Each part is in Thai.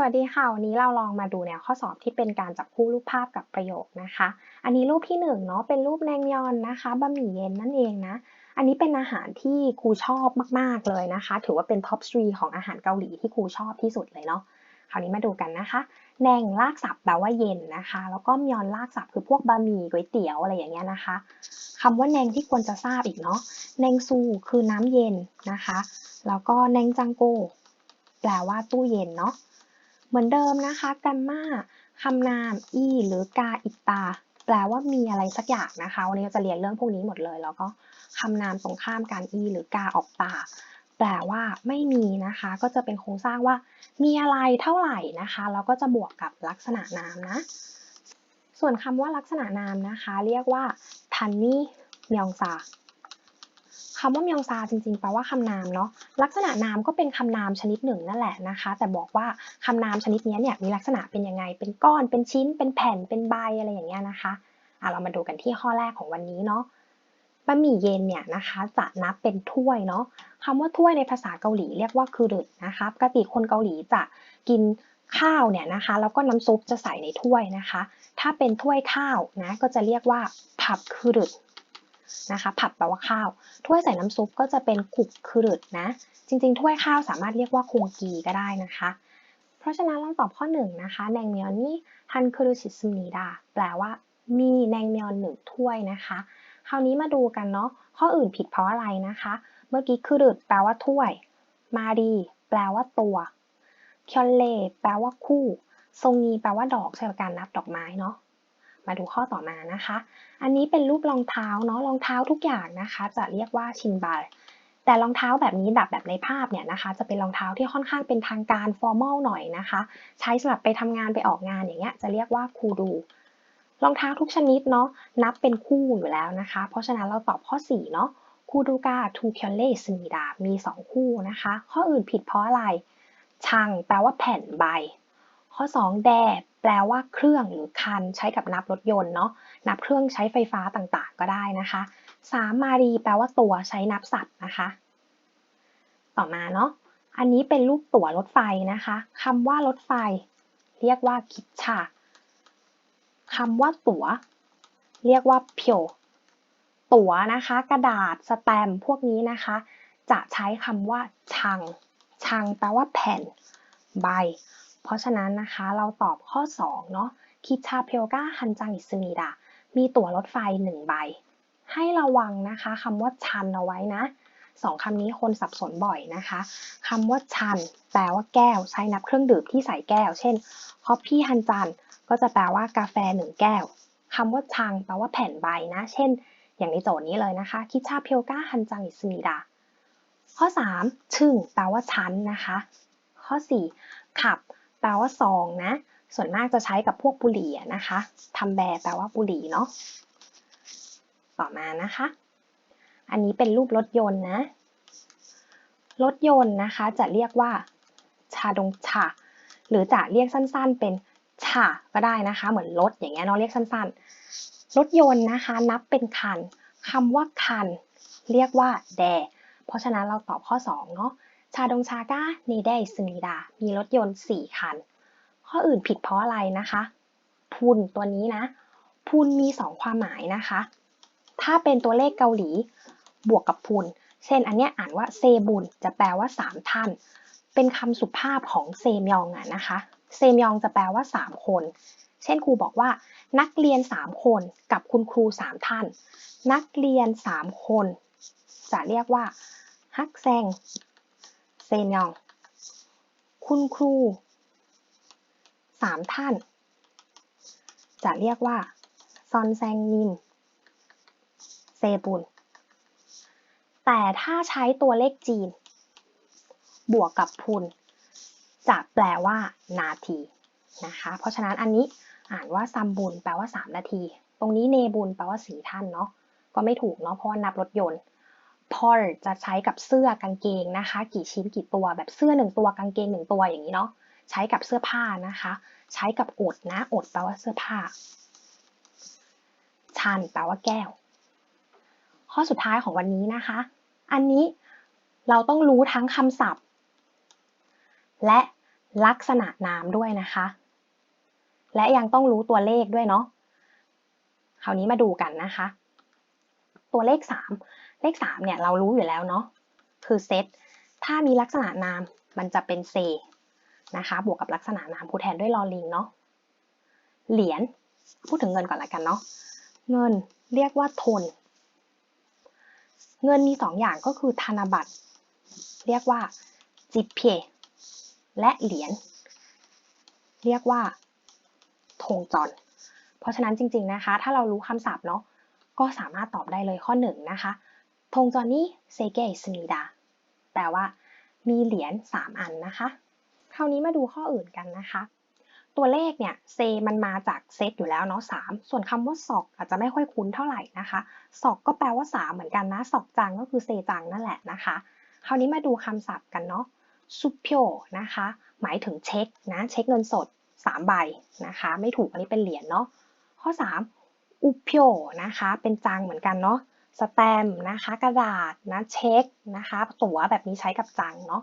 สวัสดีค่ะ วันนี้เราลองมาดูแนวข้อสอบที่เป็นการจับคู่รูปภาพกับประโยคนะคะ อันนี้รูปที่1เนาะเป็นรูปแนงยอนนะคะบะหมี่เย็นนั่นเองนะ อันนี้เป็นอาหารที่ครูชอบมากๆเลยนะคะ ถือว่าเป็นท็อปทรีของอาหารเกาหลีที่ครูชอบที่สุดเลยเนาะ คราวนี้มาดูกันนะคะแนงลากศัพท์แปลว่าเย็นนะคะ แล้วก็มยอนลากศัพท์คือพวกบะหมี่ก๋วยเตี๋ยวอะไรอย่างเงี้ยนะคะคำว่าแนงที่ควรจะทราบอีกเนาะ แนงซูคือน้ำเย็นนะคะ แล้วก็แนงจังโกแปลว่าตู้เย็นเนาะ เหมือนเดิมนะคะกัมมาคำนามอีหรือกาอิตา แปลว่ามีอะไรสักอย่างนะคะ วันนี้จะเรียนเรื่องพวกนี้หมดเลย แล้วก็คำนามตรงข้ามกันอีหรือกาออกตา แปลว่าไม่มีนะคะ ก็จะเป็นโครงสร้างว่า มีอะไรเท่าไหร่นะคะแล้วก็จะบวกกับลักษณะนามนะ ส่วนคำว่าลักษณะนามนะคะ เรียกว่าทันนี่มยองซา คำว่ามยองซาจริงๆแปลว่าคำนามเนาะลักษณะนามก็เป็นคำนามชนิดหนึ่งนั่นแหละนะคะ แต่บอกว่าคำนามชนิดนี้เนี่ยมีลักษณะเป็นยังไง เป็นก้อนเป็นชิ้น เป็นแผ่นเป็นใบอะไรอย่างเงี้ยนะคะอะเรามาดูกันที่ข้อแรกของวันนี้เนาะบะหมี่เย็นเนี่ยนะคะจะนับเป็นถ้วยเนาะคำว่าถ้วยในภาษาเกาหลีเรียกว่าคือรึนะคะปกติคนเกาหลีจะกินข้าวเนี่ยนะคะแล้วก็น้ำซุปจะใส่ในถ้วยนะคะ ถ้าเป็นถ้วยข้าวนะก็จะเรียกว่าผับคือรึ นะคะผับแปลว่าข้าว ถ้วยใส่น้ำซุปก็จะเป็นกุกคือรึนะ จริงๆ ถ้วยข้าวสามารถเรียกว่าคงกีก็ได้นะคะ เพราะฉะนั้นเราตอบข้อหนึ่งนะคะแนงเมียนนี่ฮันคือรุชิสมีดาแปลว่ามีแนงเมียนหนึ่งถ้วยนะคะ คราวนี้มาดูกันเนาะข้ออื่นผิดเพราะอะไรนะคะ เมื่อกี้คือรึแปลว่าถ้วย มาดีแปลว่าตัวคยอนเล่แปลว่าคู่ทรงนีแปลว่าดอกใช้กับการนับดอกไม้เนาะ มาดูข้อต่อมานะคะ อันนี้เป็นรูปรองเท้าเนาะรองเท้าทุกอย่างนะคะ จะเรียกว่าชินบาร์แต่รองเท้าแบบนี้แบบแบบในภาพเนี่ยนะคะ จะเป็นรองเท้าที่ค่อนข้างเป็นทางการฟอร์มอลหน่อยนะคะ ใช้สำหรับไปทำงานไปออกงานอย่างเงี้ยจะเรียกว่าคูดูรองเท้าทุกชนิดเนาะนับเป็นคู่อยู่แล้วนะคะ เพราะฉะนั้นเราตอบข้อ4เนาะคูดูกาทูเคียเลสมีดามี 2 คู่นะคะ ข้ออื่นผิดเพราะอะไร ชังแปลว่าแผ่นใบ ข้อ 2 แด แปลว่าเครื่องหรือคันใช้กับนับรถยนต์เนาะนับเครื่องใช้ไฟฟ้าต่างๆ ก็ได้นะคะสามมารีแปลว่าตัวใช้นับสัตว์นะคะ ต่อมาเนาะอันนี้เป็นรูปตั๋วรถไฟนะคะคำว่ารถไฟ เรียกว่าคิชาคำว่าตั๋ว เรียกว่าเพียวตั๋วนะคะ กระดาษสแตมพวกนี้นะคะ จะใช้คำว่าชัง ชังแปลว่าแผ่น ใบ เพราะฉะนั้นนะคะเราตอบข้อ2เนาะคิชาเพียวกาฮันจังอิสมีดามีตั๋วรถไฟ 1 ใบ ให้ระวังนะคะคำว่าชันเอาไว้นะสองคำนี้คนสับสนบ่อยนะคะคำว่าชัน แปลว่าแก้ว ใช้นับเครื่องดื่มที่ใส่แก้ว เช่นคอฟฟี่ฮันจันก็จะแปลว่ากาแฟ1แก้วคำว่าชังแปลว่าแผ่นใบนะ เช่น อย่างในโจทย์นี้เลยนะคะคิชาเพียวกาฮันจังอิสมีดาข้อ 3 ชึ่งแปลว่าชั้นนะคะ ข้อ 4 ขับ แปลว่าซองนะ ส่วนมากจะใช้กับพวกบุหรี่นะคะทำแบแปลว่าบุหรี่เนาะต่อมานะคะ อันนี้เป็นรูปรถยนต์นะ รถยนต์นะคะจะเรียกว่าชาดงชาหรือจะเรียกสั้นๆเป็นชาก็ได้นะคะ เหมือนรถอย่างเงี้ยเนาะเรียกสั้นๆ รถยนต์นะคะนับเป็นคันคำว่าคัน เรียกว่าแด เพราะฉะนั้นเราตอบข้อ2เนาะ ชาดงชาก้าเนเดสมีดา มีรถยนต์ 4 คัน ข้ออื่นผิดเพราะอะไรนะคะ พุนตัวนี้นะ พุนมี 2 ความหมายนะคะ ถ้าเป็นตัวเลขเกาหลีบวกกับพุน เช่นอันนี้อ่านว่าเซบุนจะแปลว่า 3 ท่าน เป็นคำสุภาพของเซมยองอะนะคะ เซมยองจะแปลว่า 3 คน เช่นครูบอกว่านักเรียน 3 คนกับคุณครู 3 ท่าน นักเรียน 3 คน จะเรียกว่าฮักแซง เซนยองคุณครูสามท่าน จะเรียกว่า ซอนแซงนิมเซบุน แต่ถ้าใช้ตัวเลขจีน บวกกับพุน จะแปลว่า นาทีนะคะ เพราะฉะนั้นอันนี้อ่านว่าซัมบุนแปลว่า 3 นาที ตรงนี้เนบุนแปลว่าสีท่านเนาะ ก็ไม่ถูกเนาะ เพราะว่านับรถยนต์ พอลจะใช้กับเสื้อกางเกงนะคะ กี่ชิ้นกี่ตัวแบบเสื้อหนึ่งตัวกางเกงหนึ่งตัวอย่างนี้เนาะใช้กับเสื้อผ้านะคะ ใช้กับอดนะอดแปลว่าเสื้อผ้าชันแปลว่าแก้ว ข้อสุดท้ายของวันนี้นะคะ อันนี้เราต้องรู้ทั้งคำศัพท์ และลักษณะนามด้วยนะคะ และยังต้องรู้ตัวเลขด้วยเนาะคราวนี้มาดูกันนะคะ ตัวเลข 3 เลข 3 เนี่ยเรารู้อยู่แล้วเนาะคือเซตถ้ามีลักษณะนามมันจะเป็นเซนะคะ บวกกับลักษณะนามผู้แทนด้วยลอลิงเนาะเหรียญพูดถึงเงินก่อนละกันเนาะเงินเรียกว่าทน เงินมี 2 อย่างก็คือธนบัตร เรียกว่าจิเพและเหรียญเรียกว่าธงจร เพราะฉะนั้นจริง ๆนะคะ ถ้าเรารู้คำศัพท์เนาะก็สามารถตอบได้เลยข้อ1นะคะ ธงจรนี้เซเกสมิดาแปลว่า มีเหรียญ3อันนะคะ คราวนี้มาดูข้ออื่นกันนะคะ ตัวเลขเนี่ยเซมันมาจากเซตอยู่แล้วเนาะ3ส่วนคำว่าศอกอาจจะไม่ค่อยคุ้นเท่าไหร่นะคะศอกก็แปลว่า 3 เหมือนกันนะศอกจังก็คือเซจังนั่นแหละนะคะ คราวนี้มาดูคำศัพท์กันเนาะซุปเปียวนะคะ หมายถึงเช็คนะเช็คเงินสด 3 ใบนะคะ ไม่ถูกอันนี้เป็นเหรียญเนาะข้อ 3อุเปียวนะคะ เป็นจังเหมือนกันเนาะ สแตมนะคะกระดาษนะเช็คนะคะตั๋วแบบนี้ใช้กับจังเนาะ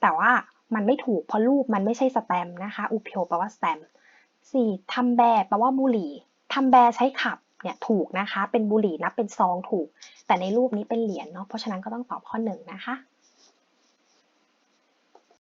แต่ว่ามันไม่ถูกเพราะรูปมันไม่ใช่สแตมนะคะอุเปียวแปลว่าสแตมสี่ทำแบแปลว่าบุหรี่ทำแบใช้ขับเนี่ยถูกนะคะ เป็นบุหรี่นับเป็นซองถูก แต่ในรูปนี้เป็นเหรียญเนาะเพราะฉะนั้นก็ต้องตอบข้อหนึ่งนะคะ